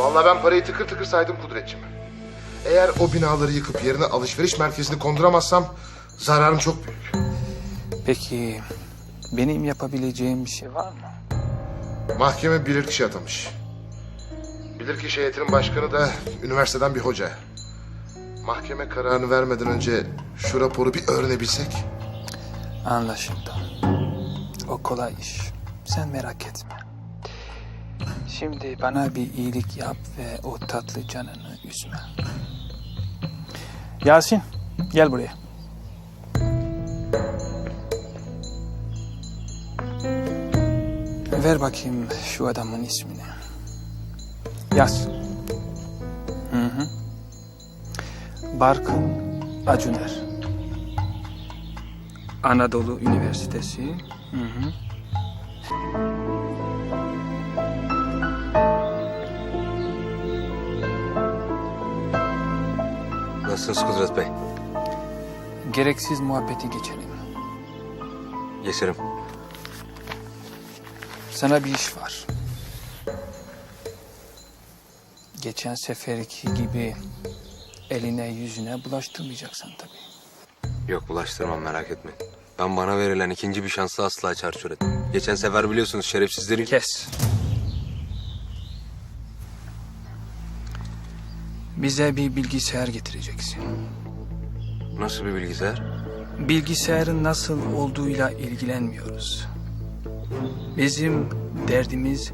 Vallahi ben parayı tıkır tıkır saydım Kudretciğim. Eğer o binaları yıkıp yerine alışveriş merkezini konduramazsam zararım çok büyük. Peki benim yapabileceğim bir şey var mı? Mahkeme bilirkişi atamış. Bilirkişi heyetinin başkanı da üniversiteden bir hoca. Mahkeme kararını vermeden önce şu raporu bir öğrenebilsek. Anlaşıldı. O kolay iş. Sen merak etme. Şimdi bana bir iyilik yap ve o tatlı canını üzme. Yasin, gel buraya. Ver bakayım şu adamın ismini. Yaz. Hı hı. Barkın Acuner. Anadolu Üniversitesi. Hı hı. Nasılsınız Kudret Bey? Gereksiz muhabbeti geçelim. Geçerim. Sana bir iş var. Geçen seferki gibi eline yüzüne bulaştırmayacaksın tabii. Yok bulaştırmam merak etmeyin. Ben bana verilen ikinci bir şansı asla çarçur etmem. Geçen sefer biliyorsunuz şerefsizlerin... Kes. Bize bir bilgisayar getireceksin. Nasıl bir bilgisayar? Bilgisayarın nasıl olduğuyla ilgilenmiyoruz. Bizim derdimiz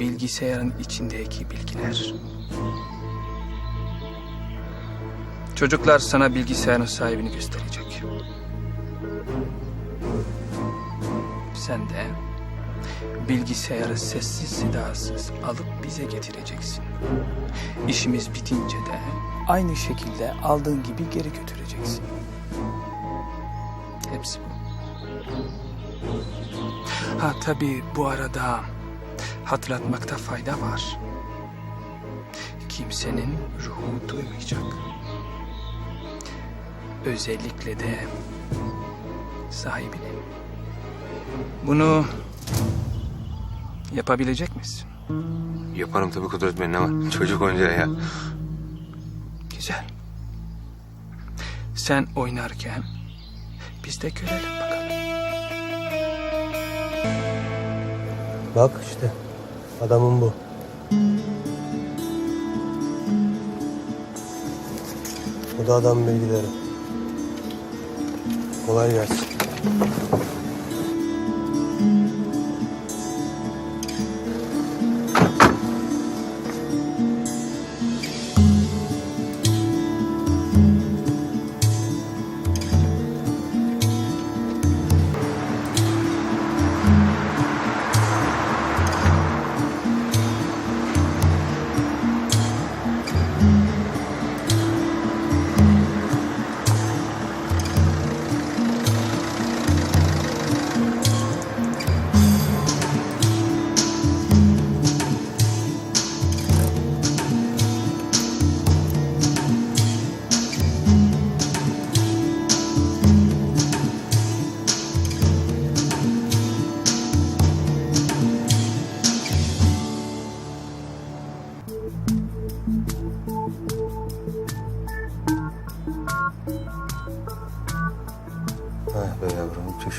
bilgisayarın içindeki bilgiler. Çocuklar sana bilgisayarın sahibini gösterecek. Sen de bilgisayarı sessiz sedasız alıp bize getireceksin. İşimiz bitince de aynı şekilde aldığın gibi geri götüreceksin. Hepsi bu. Ha tabii bu arada hatırlatmakta fayda var. Kimsenin ruhu duymayacak. Özellikle de sahibinin. Bunu yapabilecek misin? Yaparım tabii Kudret Bey ne var? Çocuk oyuncağı ya. Güzel. Sen oynarken biz de görelim bakalım. Bak işte adamın bu. Bu da adam bilgileri. Kolay gelsin.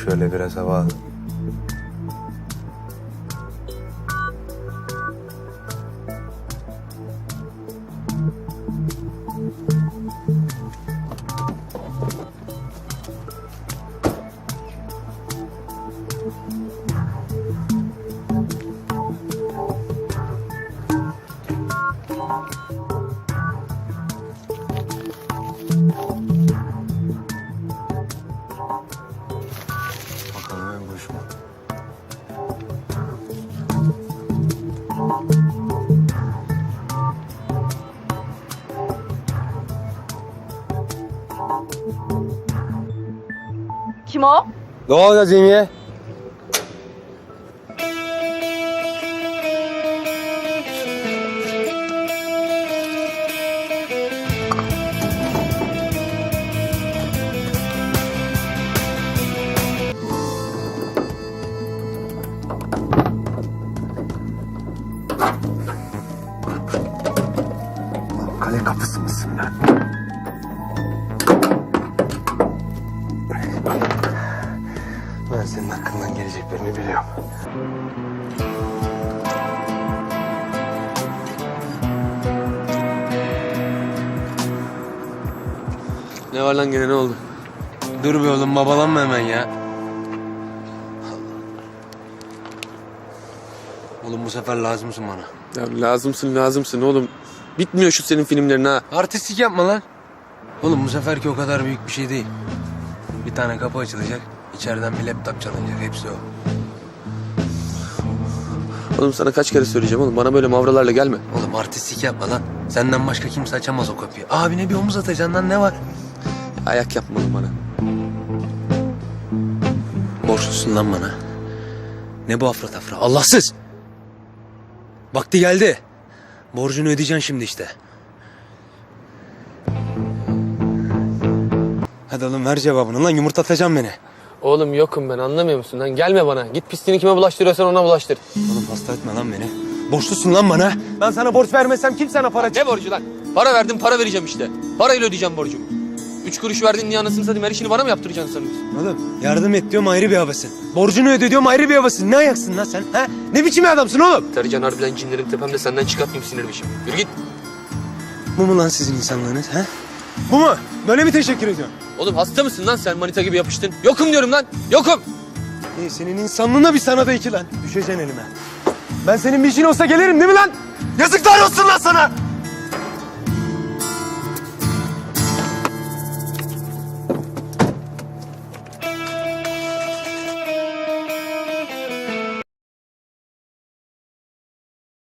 şöyle biraz hava alın. Thank. Kim o? Ne oluyor Cemiye? Kale kapısı mısın lan? Geleceklerini biliyorum. Ne var lan gene ne oldu? Dur be oğlum babalanma hemen ya. Oğlum bu sefer lazımsın bana. Ya lazımsın lazımsın oğlum. Bitmiyor şu senin filmlerin ha. Artistik yapma lan. Oğlum bu seferki o kadar büyük bir şey değil. Bir tane kapı açılacak. içeriden bir laptop çalınacak. Hepsi o. Oğlum sana kaç kere söyleyeceğim oğlum. Bana böyle mavralarla gelme. Oğlum artistik yapma lan. Senden başka kimse açamaz o kapıyı. Abine bir omuz atacaksın lan ne var? Ayak yapma oğlum bana. Borçlusun lan bana. Ne bu afra tafra? Allahsız. Vakti geldi. Borcunu ödeyeceksin şimdi işte. Hadi oğlum ver cevabını lan yumurtlatacaksın beni. Oğlum yokum ben anlamıyor musun lan? Gelme bana. Git pisliğini kime bulaştırıyorsan ona bulaştır. Oğlum hasta etme lan beni. Borçlusun lan bana. Ben sana borç vermesem kim sana para Ne borcu lan? Para verdim para vereceğim işte. Parayla ödeyeceğim borcumu. Üç kuruş verdin diye anasını satayım her işini bana mı yaptıracaksın sanıyorsun? Oğlum yardım et diyorum ayrı bir havasın. Borcunu öde diyorum ayrı bir havasın. Ne ayaksın lan sen? Ha? Ne biçim adamsın oğlum? Tercan harbiden cinlerim tepemde senden çıkartmayayım sinirimi şimdi. Yürü git. Bu mu lan sizin insanlığınız ha? Bu mu? Böyle mi teşekkür ediyorsun? Oğlum hasta mısın lan sen manita gibi yapıştın? Yokum diyorum lan. Yokum. İyi senin insanlığına bir sana da iki lan. Düşeceksin elime. Ben senin bir işin olsa gelirim değil mi lan? Yazıklar olsun lan sana.